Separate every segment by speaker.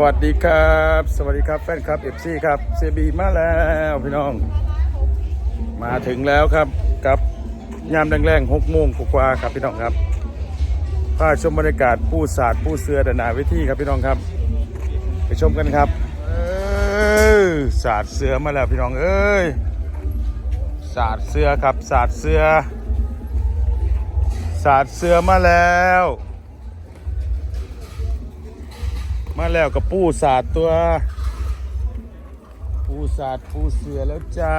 Speaker 1: สวัสดีครับ สวัสดีครับแฟนคลับเอฟซีครับเซบีมาแล้วพี่น้อง มาถึงแล้วครับกับยามแรงๆหกโมงกว่าครับพี่น้องครับพาชมบรรยากาศผู้ศาสตร์ผู้เสือดานาเวิธีครับพี่น้องครับ ไปชมกันครับเออศาสตร์เสือมาแล้วพี่น้องเอ้ยศาสตร์เสือครับศาสตร์เสือศาสตร์เสือมาแล้ว มาแล้วกับปูศาสตร์ตัว ปูศาสตร์ปูเสือแล้วจ้า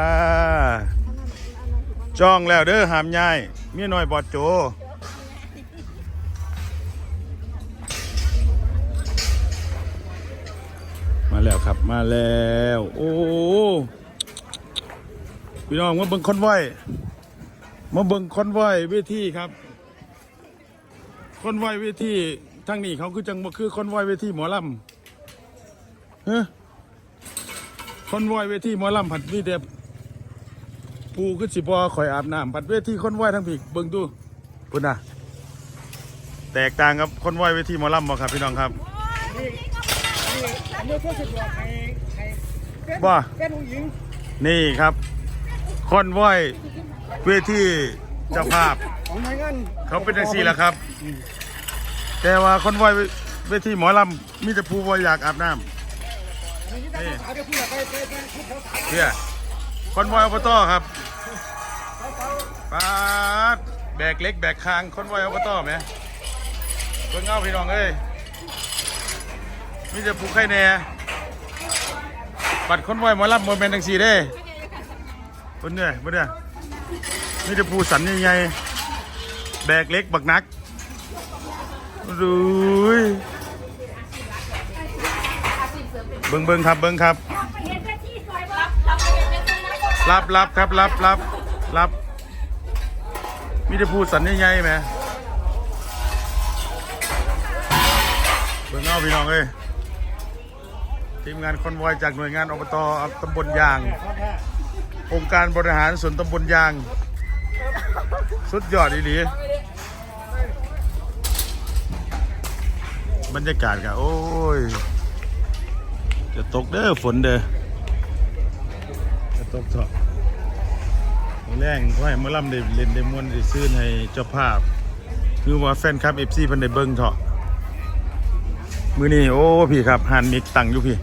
Speaker 1: จ้องแล้วเด้อหามยายเมียน้อยบอดโจมาแล้วครับมาแล้ว โอ้พี่น้องมาเบิ่งคอนไว้อยมาเบิ่งคอนไว้อยเวทีครับ คอนไว้อยเวที ทั้งนี้เขาคือจังบ่คือคอนวอยเวทีหมอลำเฮ้คอนวอยเวทีหมอลำผัดมีแต่ปูคือสิบอข่อยอาบน้ำผัดเวทีคอนวอยทั้งผีเบิ่งดูพุ่นน่ะแตกต่างกับคอนวอยเวทีหมอลำบ่ครับพี่น้องครับ
Speaker 2: ว่านี่
Speaker 1: ครับ คอนวอยเวทีเจ้าภาพเขาเป็นจังซี่แหละครับ แต่ว่าคอนวอยเวทีหมอลำมีแต่ผู้ว่าอยากอาบน้ำ
Speaker 2: อันนี้ได้สาวเดี๋ยวพูดไปไปไปพูดแถวสาว
Speaker 1: เพื่อคอนวอยอบตครับปาดแบกเล็กแบกคางคอนวอยอบตไหมเพิ่งเอาพี่น้องเอ้ยมีแต่ผู้ไข่แน่บัตรคอนวอยหมอลำโมเมนต์จังซี่เด้เพิ่นเนี่ยเพิ่นเนี่ยมีแต่ผู้สันใหญ่ๆแบกเล็กบักนัก ดูยเบิ่งเบิ่งครับเบิ่งครับ รับรับครับรับรับรับมีแต่พูดสันใหญ่ๆไหมเบิ่งเอาพี่น้องเอ้ยทีมงานคอนวอยจากหน่วยงานอบตตำบลยาง องค์การบริหารส่วนตำบลยาง สุดยอดอีหลี บรรยากาศกันโอ้ย จะตกเด้อฝนเด้อจะตบเถอะแรงก็ให้มาล่ำได้เล่นได้ม่วนได้ซื้อให้เจ้าภาพ คือว่าแฟนคลับ FC เพิ่นได้เบิ่งเถอะมือนี้โอ้พี่ครับหันมิกตังอยู่พี่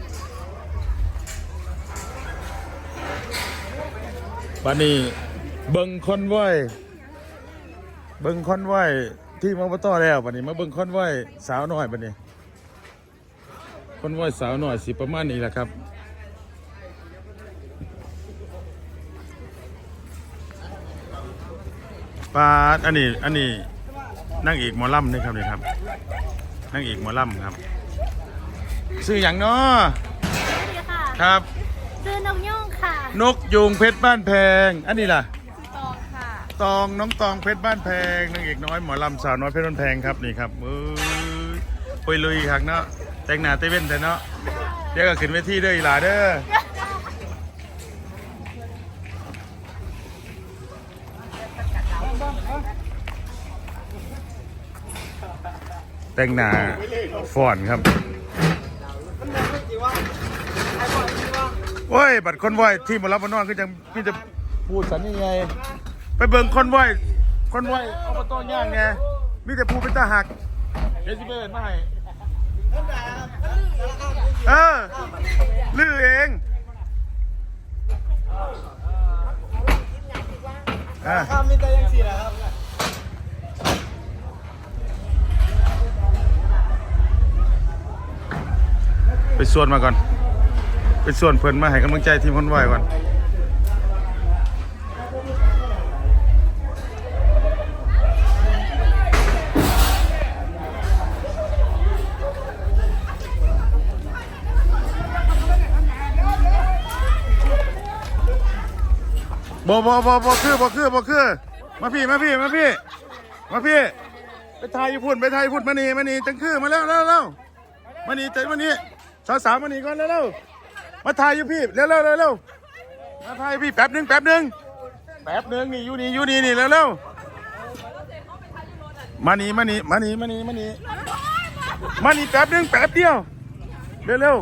Speaker 1: บัดนี้เบิ่งคอนไว้เบิ่งคอนไว้ ที่มาบ่ต่อแล้วบัดนี้มาเบิ่งคอนไว้สาวน้อยบัดนี้คอนไว้สาวน้อยสิประมาณนี้แหละครับปาดอันนี้อันนี้นั่งเอกหมอลำนี่ครับนี่ครับนั่งเอกหมอลำครับ ซื้ออย่างเนาะ
Speaker 3: สวัสดีค่ะ
Speaker 1: ครับ
Speaker 3: ชื่อนกย่งค่ะ
Speaker 1: นกยูงเพชรบ้านแพง อันนี้ล่ะ
Speaker 3: ตองค่ะ
Speaker 1: ตองน้องตองเพชรบ้านแพงนางเอกน้อยหมอลำสาวน้อยเพชรบ้านแพงครับนี่ครับเอ้ยปุยลุยครับเนาะแต่งหน้าเต้เว้นแต่เนาะเดี๋ยวก็ขึ้นเวทีเด้ออีหลาเด้อแต่งหน้าฟอนครับโอ้ยบัตรคนไว้ที่มารับมานอนก็ยังพี่จะพูดสันนี่ไง ไปเบิ่งคอนไว้คอนไว้เอามาต้อนย่างไงมีแต่พูดเป็นตาหักเดี๋ยวสิเบิร์นมาให้เออลือเองอะ
Speaker 2: ข้ามมีแต่ยังสี่แหละครับ
Speaker 1: ไปส่วนมาก่อน ไปส่วนเพิ่นมาให้กำลังใจทีมคอนไว้ก่อน บอบบบคือบอคือบอคือ มาพี่มาพี่มาพี่ มาพี่ ไปถ่ายอยู่พุ่นไปถ่ายอยู่พุ่นมานี่มานี่จังคือมาแล้วแล้วแล้วมานี่ใจมานี่สาวสาวมานี่ก่อนแล้วแล้วมาถ่ายอยู่พี่เร็วเร็วเร็วมาถ่ายพี่แป๊บหนึงแป๊บหนึงแป๊บหนึงนี่อยู่นี่อยู่นี่นี่เร็วเร็วมานี่มานี่มานี่มานี่มานี่มานี่แป๊บหนึงแป๊บเดียวเร็วเร็ว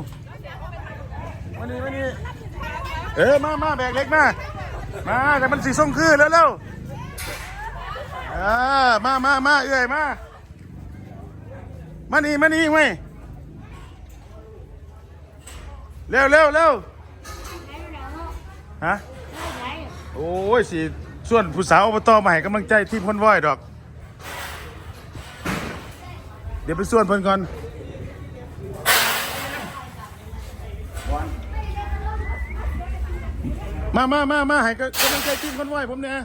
Speaker 1: ๆมานี่มานี่เออมามาแบกเล็กมา มาแต่มันสีส้มคือเร็วเร็วเออมามามาเอ้ยมา มานี่มานี่เว้ยเร็วเร็วเร็วฮะ โอ้ยสิส่วนผู้สาวอบตมาให้กำลังใจทีมคนว้อยดอก เดี๋ยวไปส่วนเพิ่นก่อน มามามามาให้กำลังใจทีมคนไหวผมเนี่ย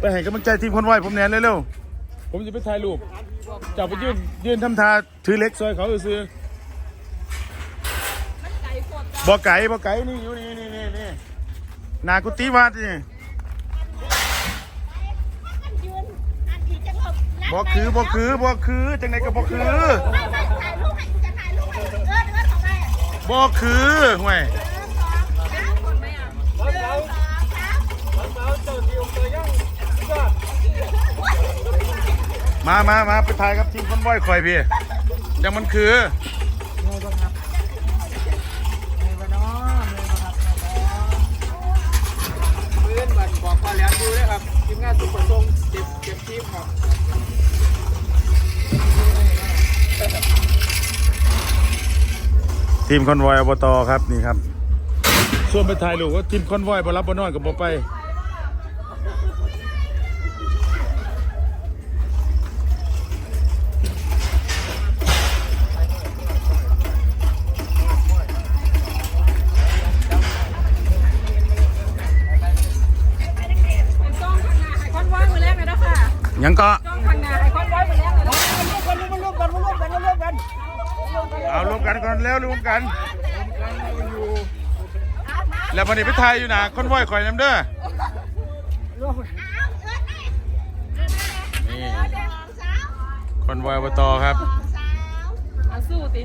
Speaker 1: ไปให้กำลังใจทีมคนไหวผมเนี่ยเร็วๆผมจะไปถ่ายรูปจับไปยืนยืนทำท่าถือเล็กซอยเขาซื้อบ่อไก่บ่อไก่นี่อยู่นี่นี่นี่นี่นากุฏิวัดนี่บ่คือบ่คือบ่คือจังไหนก็บ่คือ บ่คือห่วยมามามาไปถ่ายครับทีมคอนวอยคอยพี่ยังมันคือ
Speaker 2: เพื่อนบันบอกว่าแล้วดูนะครับทีมงานสุประทรงเก็บเก็บทีมครับ
Speaker 1: ทีมคอนวอยอบตครับนี่ครับส่วนไปถ่ายรูปว่าทีมคอนวอยบรับบนอนกับบ่ไป
Speaker 4: จ้องข้างหน้าไอคอนว้อยมือแรกเลยนะค่ะ
Speaker 1: ยังก็
Speaker 4: จ้องข้างหน้า เอา
Speaker 1: รวมกันก่อนแล้วรวมกัน แล้ววันนี้ไปถ่ายอยู่นะคอนวอยคอยน้ำเด้อนี่คอนวอยอบตครับ
Speaker 4: เอาสู้ติ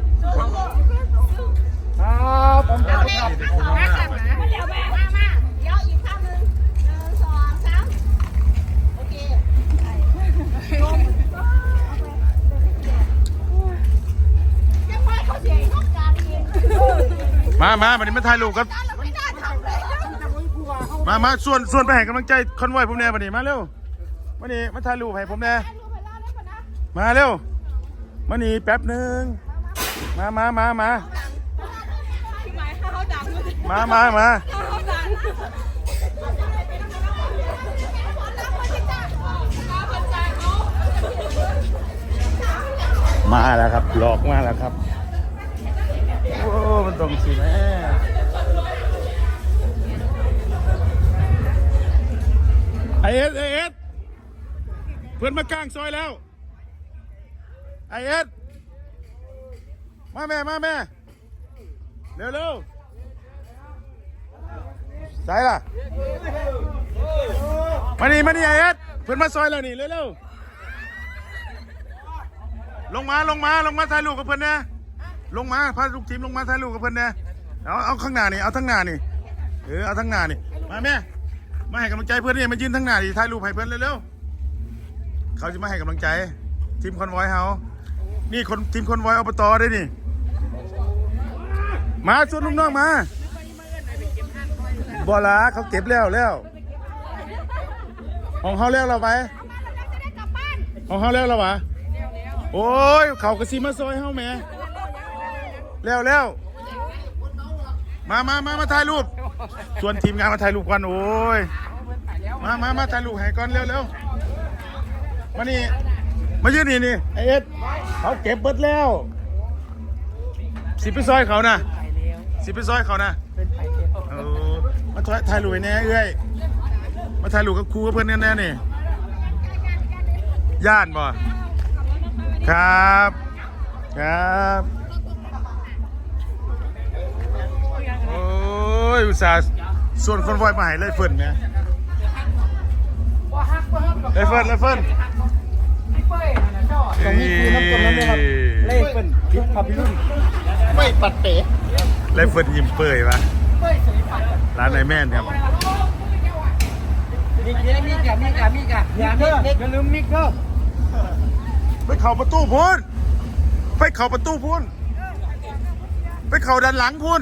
Speaker 2: ครับผมจะครับ
Speaker 4: แม่ขับนะ
Speaker 3: เดี๋ยวแม่มามาเดี๋ยวอีกข้างหนึ่งหนึ่งสองสามโอเคยังไม่เขาเสียงต้องการเอง
Speaker 1: มามาวันนี้มาถ่ายรูปครับ
Speaker 3: เราไม่น่าทำเลย
Speaker 1: มามาส่วนส่วนไปให้กำลังใจคอนวอยผมแน่วันนี้มาเร็วมานี่มาถ่ายรูปให้ผมแน่มาเร็วมานี่แป๊บหนึ่งมามามามา
Speaker 4: พี่ไม้ถ้าเขาดังเลย
Speaker 1: มามามา
Speaker 4: ถ้าเขาดังมาคนใจเขา
Speaker 1: มาแล้วครับหลอกมาแล้วครับโอ้มัน ตรงสิแม่ไอเอสไอเอสเพื่อนมากลางซอยแล้วไอเอสมาแม่มาแม่เร็วเร็วใส่ล่ะมานี่มานี่ไอเอสเพื่อนมาซอยแล้วนี่เร็วเร็วลงมาลงมาลงมาถ่ายรูปกับเพื่อนนะ ลงมาพาลูกทีมลงมาถ่ายรูปกับเพื่อนเนะเอาเอาข้างหน้านี่เอาทั้งหน้านี่เออเอาทั้งหน้านี่มาแม่มาให้กำลังใจเพื่อนนี่มายืนทั้งหน้าดิถ่ายรูปให้เพื่อนเร็วๆเขาจะมาให้กำลังใจ ทีมคอนวอยเฮานี่คนทีมคอนวอยอบตได้นี่ มาชวนลุงน้องมาบอลาเขาเก็บแล้วแล้วของเขาแล้วเราไปของเขาแล้วเราวะโอ้ยเขากระซิมาซอยเฮาแม่ แล้วแล้วมามามามาถ่ายรูปชวนทีมงานมาถ่ายรูปกันโอ้ยมามามาถ่ายรูปให้ก่อนเร็วเร็วมานี่มายืนนี่นี่ไอเอสเขาเก็บเบิดแล้วสิไปซอยเขานะสิไปซอยเขานะมาถ่ายถ่ายรูปแน่เอ้ยมาถ่ายรูปกับครูกับเพื่อนแน่ๆนี่ย่านบ่ครับ ครับ โอ้ย อุตส่าห์ส่วนคนวอยมาให้เลยเฟิร์นเนี่ยเลยเฟิร์นเลยเฟิร์น
Speaker 2: ตรงนี้คือน้ำต้มน้ำนะครับเล่เป็นพิษพับพิรุนไม่ปัดเป๋
Speaker 1: เลยเฟิร์นยิ้มเปื่อยปะร้านไหนแม่นครับ
Speaker 2: มีกมีกมีกมีกอย่ามิกอย่าลืมมิกเด้อ
Speaker 1: ไปเข้าประตูพูน
Speaker 5: ไปเข้าประตูพุ่นไปเข้าด้านหลังพุ่น